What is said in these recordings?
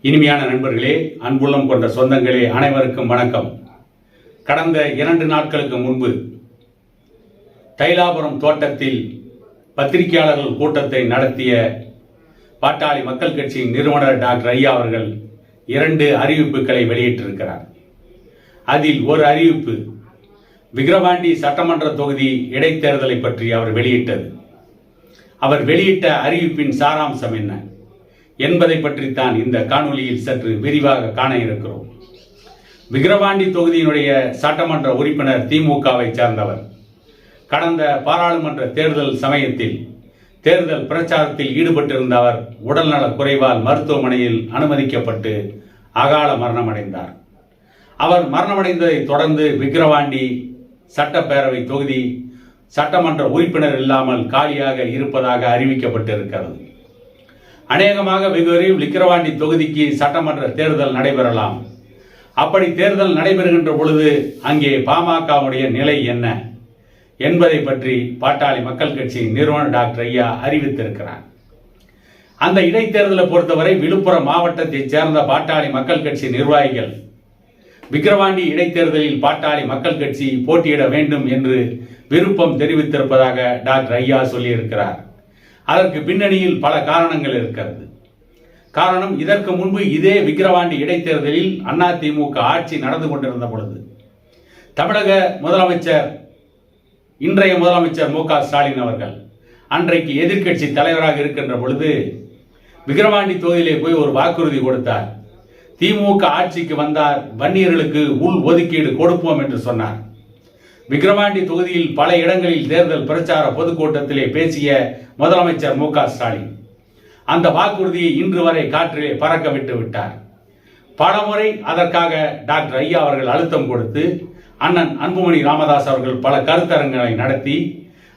இனிமையான நண்பர்களே அன்புள்ளம் கொண்ட சொந்தங்களே அனைவருக்கும் வணக்கம். கடந்த இரண்டு நாட்களுக்கு முன்பு தைலாபுரம் தோட்டத்தில் பத்திரிகையாளர்கள் கூட்டத்தை நடத்திய பாட்டாளி மக்கள் கட்சியின் நிறுவனர் டாக்டர் ஐயா அவர்கள் இரண்டு அறிவிப்புகளை வெளியிட்டிருக்கிறார். அதில் ஒரு அறிவிப்பு விக்ரவாண்டி சட்டமன்ற தொகுதி இடைத்தேர்தலை பற்றி அவர் வெளியிட்டது. அவர் வெளியிட்ட அறிவிப்பின் சாராம்சம் என்ன? என்பதை பற்றித்தான் இந்த காணொளியில் சற்று விரிவாக காண இருக்கிறோம். விக்கிரவாண்டி தொகுதியினுடைய சட்டமன்ற உறுப்பினர் திமுகவை சேர்ந்தவர். கடந்த பாராளுமன்ற தேர்தல் சமயத்தில் தேர்தல் பிரச்சாரத்தில் ஈடுபட்டிருந்த அவர் உடல்நல குறைவால் மருத்துவமனையில் அனுமதிக்கப்பட்டு அகால மரணமடைந்தார். அவர் மரணமடைந்ததை தொடர்ந்து விக்கிரவாண்டி சட்டப்பேரவை தொகுதி சட்டமன்ற உறுப்பினர் இல்லாமல் காலியாக இருப்பதாக அறிவிக்கப்பட்டிருக்கிறது. அநேகமாக வெகு விரைவில் விக்கிரவாண்டி தொகுதிக்கு சட்டமன்ற தேர்தல் நடைபெறலாம். அப்படி தேர்தல் நடைபெறுகின்ற பொழுது அங்கே பாமகவுடைய நிலை என்ன என்பதை பற்றி பாட்டாளி மக்கள் கட்சி நிறுவனர் டாக்டர் ஐயா அறிவித்திருக்கிறார். அந்த இடைத்தேர்தலை பொறுத்தவரை விழுப்புரம் மாவட்டத்தைச் சேர்ந்த பாட்டாளி மக்கள் கட்சி நிர்வாகிகள் விக்கிரவாண்டி இடைத்தேர்தலில் பாட்டாளி மக்கள் கட்சி போட்டியிட வேண்டும் என்று விருப்பம் தெரிவித்திருப்பதாக டாக்டர் ஐயா சொல்லியிருக்கிறார். அதற்கு பின்னணியில் பல காரணங்கள் இருக்கிறது. காரணம் இதற்கு முன்பு இதே விக்கிரவாண்டி இடைத்தேர்தலில் அதிமுக ஆட்சி நடந்து கொண்டிருந்த பொழுது தமிழக முதலமைச்சர் இன்றைய முதலமைச்சர் மு ஸ்டாலின் அவர்கள் அன்றைக்கு எதிர்க்கட்சி தலைவராக இருக்கின்ற பொழுது விக்கிரவாண்டி தொகுதியிலே போய் ஒரு வாக்குறுதி கொடுத்தார். திமுக ஆட்சிக்கு வந்தார் வன்னியர்களுக்கு உள் ஒதுக்கீடு கொடுப்போம் என்று சொன்னார். விக்கிரவாண்டி தொகுதியில் பல இடங்களில் தேர்தல் பிரச்சார பொதுக்கூட்டத்திலே பேசிய முதலமைச்சர் மு ஸ்டாலின். அந்த வாக்குறுதியை இன்று வரை காற்றிலே பறக்க விட்டு விட்டார். பலமுறை அதற்காக டாக்டர் ஐயா அவர்கள் அழுத்தம் கொடுத்து அண்ணன் அன்புமணி ராமதாஸ் அவர்கள் பல கருத்தரங்களை நடத்தி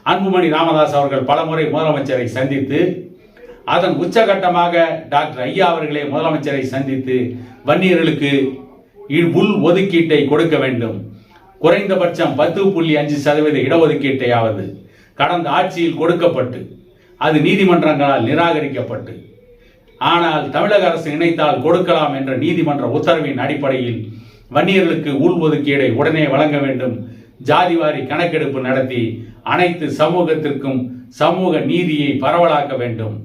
அன்புமணி ராமதாஸ் அவர்கள் பலமுறை முதலமைச்சரை சந்தித்து அதன் உச்சகட்டமாக டாக்டர் ஐயா அவர்களே முதலமைச்சரை சந்தித்து வன்னியர்களுக்கு உள் ஒதுக்கீட்டை கொடுக்க வேண்டும். குறைந்தபட்சம் பத்து புள்ளி அஞ்சு சதவீத இடஒதுக்கீட்டையாவது கடந்த ஆட்சியில் கொடுக்கப்பட்டு அது நீதிமன்றங்களால் நிராகரிக்கப்பட்டு ஆனால் தமிழக அரசு இணைத்தால் கொடுக்கலாம் என்ற நீதிமன்ற உத்தரவின் அடிப்படையில் வன்னியர்களுக்கு உள் ஒதுக்கீடை உடனே வழங்க வேண்டும். ஜாதிவாரி கணக்கெடுப்பு நடத்தி அனைத்து சமூகத்திற்கும் சமூக நீதியை பரவலாக்க வேண்டும்.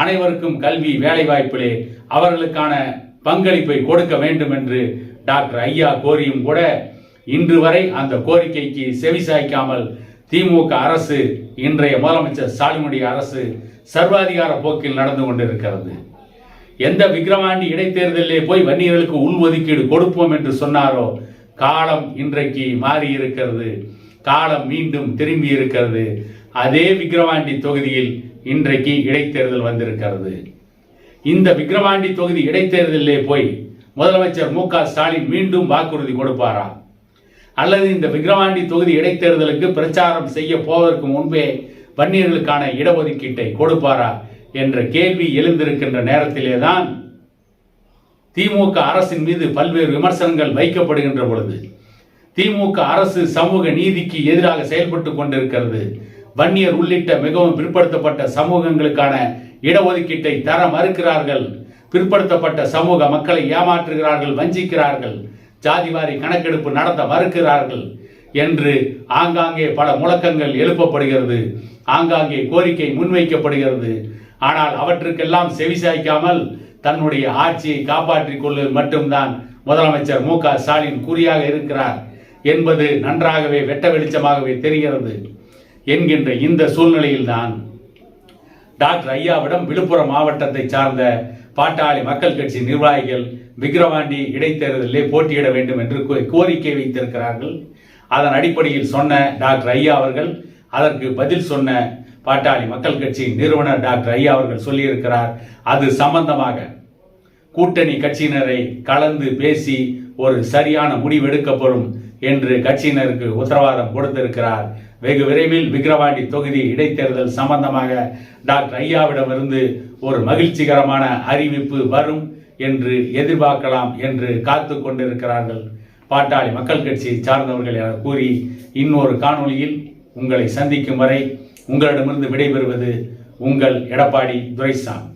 அனைவருக்கும் கல்வி வேலைவாய்ப்பிலே அவர்களுக்கான பங்களிப்பை கொடுக்க வேண்டும் என்று டாக்டர் ஐயா கோரியும் கூட இன்று வரை அந்த கோரிக்கைக்கு செவிசாய்க்காமல் திமுக அரசு இன்றைய முதலமைச்சர் ஸ்டாலினுடைய அரசு சர்வாதிகார போக்கில் நடந்து கொண்டிருக்கிறது. எந்த விக்கிரவாண்டி இடைத்தேர்தலிலே போய் வன்னியர்களுக்கு உள்ஒதுக்கீடு கொடுப்போம் என்று சொன்னாரோ காலம் இன்றைக்கு மாறி இருக்கிறது காலம் மீண்டும் திரும்பி இருக்கிறது அதே விக்ரவாண்டி தொகுதியில் இன்றைக்கு இடைத்தேர்தல் வந்திருக்கிறது. இந்த விக்கிரவாண்டி தொகுதி இடைத்தேர்தலிலே போய் முதலமைச்சர் மு க ஸ்டாலின் மீண்டும் வாக்குறுதி கொடுப்பாரா? அல்லது இந்த விக்ரவாண்டி தொகுதி இடைத்தேர்தலுக்கு பிரச்சாரம் செய்ய போவதற்கு முன்பே வன்னியர்களுக்கான இடஒதுக்கீட்டை கொடுப்பாரா என்ற கேள்வி எழுந்திருக்கின்ற நேரத்திலே தான் திமுக அரசின் மீது பல்வேறு விமர்சனங்கள் வைக்கப்படுகின்ற பொழுது திமுக அரசு சமூக நீதிக்கு எதிராக செயல்பட்டு கொண்டிருக்கிறது. வன்னியர் உள்ளிட்ட மிகவும் பிற்படுத்தப்பட்ட சமூகங்களுக்கான இடஒதுக்கீட்டை தர மறுக்கிறார்கள். பிற்படுத்தப்பட்ட சமூக மக்களை ஏமாற்றுகிறார்கள் வஞ்சிக்கிறார்கள். ஜாதிவாரி கணக்கெடுப்பு நடத்த மறுக்கிறார்கள் என்று ஆங்காங்கே பல முழக்கங்கள் எழுப்பப்படுகிறது. ஆங்காங்கே கோரிக்கை முன்வைக்கப்படுகிறது. ஆனால் அவற்றுக்கெல்லாம் செவிசாய்க்காமல் தன்னுடைய ஆட்சியை காப்பாற்றிக் கொள்வது மட்டும்தான் முதலமைச்சர் மு க ஸ்டாலின் குறியாக இருக்கிறார் என்பது நன்றாகவே வெட்ட வெளிச்சமாகவே தெரிகிறது என்கின்ற இந்த சூழ்நிலையில்தான் டாக்டர் ஐயாவிடம் விழுப்புரம் மாவட்டத்தை சார்ந்த பாட்டாளி மக்கள் கட்சி நிர்வாகிகள் விக்கிரவாண்டி இடைத்தேர்தலிலே போட்டியிட வேண்டும் என்று கோ- கோரிக்கை வைத்திருக்கிறார்கள். அதன் அடிப்படையில் சொன்ன டாக்டர் ஐயா அவர்கள் அதற்கு பதில் சொன்ன பாட்டாளி மக்கள் கட்சி நிறுவனர் டாக்டர் ஐயா அவர்கள் சொல்லியிருக்கிறார். அது சம்பந்தமாக கூட்டணி கட்சியினரை கலந்து பேசி ஒரு சரியான முடிவு எடுக்கப்படும் என்று கட்சியினருக்கு உத்தரவாதம் கொடுத்திருக்கிறார். வெகு விரைவில் விக்கிரவாண்டி தொகுதி இடைத்தேர்தல் சம்பந்தமாக டாக்டர் ஐயாவிடமிருந்து ஒரு மகிழ்ச்சிகரமான அறிவிப்பு வரும். என்று எதிர்பார்க்கலாம் என்று காத்து கொண்டிருக்கிறார்கள். பாட்டாளி மக்கள் கட்சியை சார்ந்தவர்கள் என கூறி இன்னொரு காணொளியில் உங்களை சந்திக்கும் வரை உங்களிடமிருந்து விடைபெறுவது உங்கள் எடப்பாடி துரைசாமி.